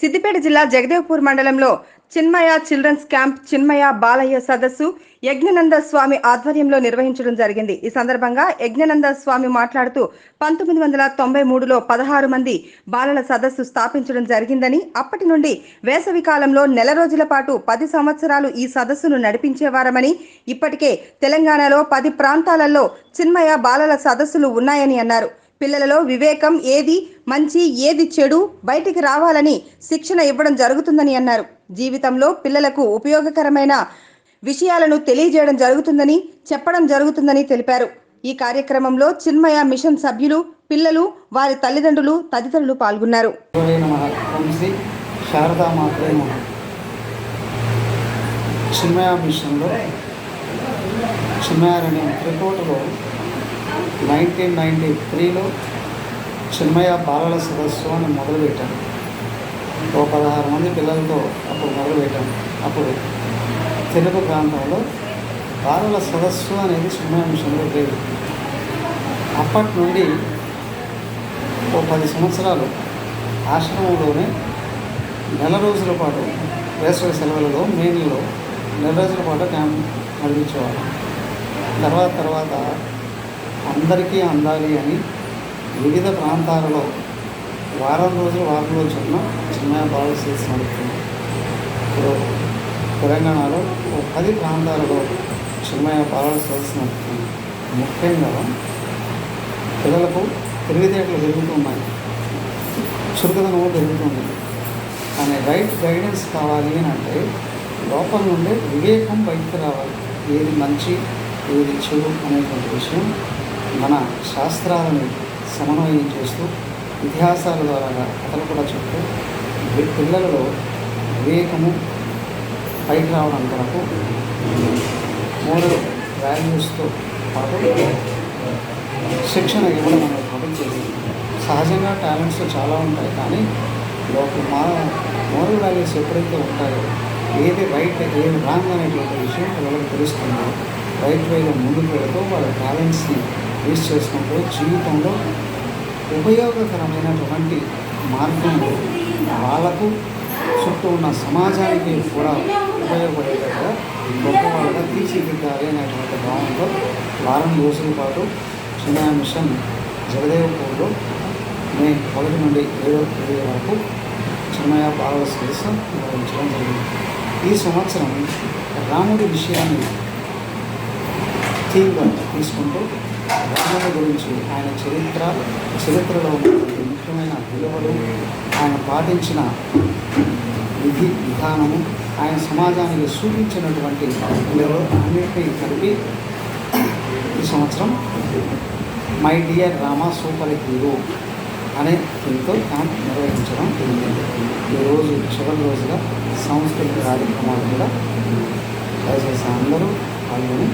సిద్దిపేట జిల్లా జగదేవ్పూర్ మండలంలో Chinmaya children's camp Chinmaya Balayya సదస్సు యజ్ఞనంద స్వామి ఆధ్వర్యంలో నిర్వహించడం జరిగింది. ఈ సందర్భంగా యజ్ఞనంద స్వామి మాట్లాడుతూ పంతొమ్మిది వందల తొంభై మూడులో పదహారు మంది బాలల సదస్సు స్థాపించడం జరిగిందని అప్పటి నుండి వేసవి కాలంలో నెల రోజుల పాటు పది సంవత్సరాలు ఈ సదస్సును నడిపించేవారమని ఇప్పటికే తెలంగాణలో పది ప్రాంతాలలో చిన్మయ బాలల సదస్సులు ఉన్నాయని అన్నారు. పిల్లలలో వివేకం ఏది? మంచి ఏది చెడు? బయటికి రావాలని శిక్షణ ఇవ్వడం జరుగుతుందని అన్నారు. జీవితంలో పిల్లలకు ఉపయోగకరమైన విషయాలను తెలియజేయడం జరుగుతుందని చెప్పడం జరుగుతుందని తెలిపారు. ఈ కార్యక్రమంలో చిన్మయ మిషన్ సభ్యులు పిల్లలు వారి తల్లిదండ్రులు తదితరులు పాల్గొన్నారు. చిన్మయ మిషన్లో చిన్మయారణ్యం త్రికోటలో నైన్టీన్ నైంటీ త్రీలో చిన్మయ బాలల సదస్సు అని మొదలుపెట్టాను ఓ పదహారు మంది పిల్లలతో అప్పుడు మొదలుపెట్టాను అప్పుడు తెలుగు ప్రాంతంలో బాలల సదస్సు అనేది చిన్మయ మిషన్లో లేదు అప్పటి నుండి ఓ పది సంవత్సరాలు ఆశ్రమంలోనే నెల రోజుల పాటు వేసవి సెలవులలో మే నెల రోజుల పాటు క్యాంప్ నడిపించేవాళ్ళం. తర్వాత తర్వాత అందరికీ అందాలి అని వివిధ ప్రాంతాలలో వారం రోజులు వారం రోజులు చిన్న చిన్న బాగు చేసి నడుపుతున్నాం. ఇప్పుడు తెలంగాణలో పది ప్రాంతాలలో చిన్నయ పాలన సదస్సు ముఖ్యంగా పిల్లలకు తెలివితేటలు పెరుగుతున్నాయి చురుకుదనము పెరుగుతుంది. కానీ రైట్ గైడెన్స్ కావాలి అని అంటే లోపల నుండే వివేకం బయటకు రావాలి. ఏది మంచి ఏది చెడు అనేటువంటి విషయం మన శాస్త్రాలను సమన్వయం చేస్తూ ఇతిహాసాల ద్వారా కథలు కూడా చెప్తూ పిల్లలలో వివేకము పైకి రావడం కొరకు మోరల్ వాల్యూస్తో పాటు శిక్షణ ఇవ్వడం అనేది జరిగింది. సహజంగా టాలెంట్స్ చాలా ఉంటాయి కానీ లోపల మా మోరల్ వాల్యూస్ ఎప్పుడైతే ఉంటాయో ఏది రైట్ ఏది రాంగ్ అనేటువంటి విషయం పిల్లలకు తెలుస్తుందో. రైట్ వేలో ముందుకు వెళుతూ వాళ్ళ టాలెంట్స్ని యూజ్ చేసుకుంటూ జీవితంలో ఉపయోగకరమైనటువంటి మార్గంలో వాళ్ళకు చుట్టూ ఉన్న సమాజానికి కూడా ఉపయోగపడేటట్టుగా గొప్పవాళ్ళగా తీర్చిదిద్దాలి అనేటువంటి భావంతో వారం రోజుల పాటు చిన్న మిషన్ జగదేవపూర్లో మే ఒకటి నుండి ఏడో తేదీ వరకు చిన్నయ బాలల సదస్సు నిర్వహించడం జరిగింది. ఈ సంవత్సరం రాముడి విషయాన్ని థీమ్గా తీసుకుంటూ రాముడి గురించి ఆయన చరిత్ర చరిత్రలో ఉన్నటువంటి ముఖ్యమైన విలువలు ఆయన పాటించిన విధి విధానము ఆయన సమాజానికి సూచించినటువంటి విలువలు అన్నింటినీ కలిపి ఈ సంవత్సరం my dear Rama super hero అనే దీంతో క్యాంప్ నిర్వహించడం జరిగింది. ఈరోజు చివరి రోజుగా సాంస్కృతిక కార్యక్రమాలు కూడా దయచేసి అందరూ Amen.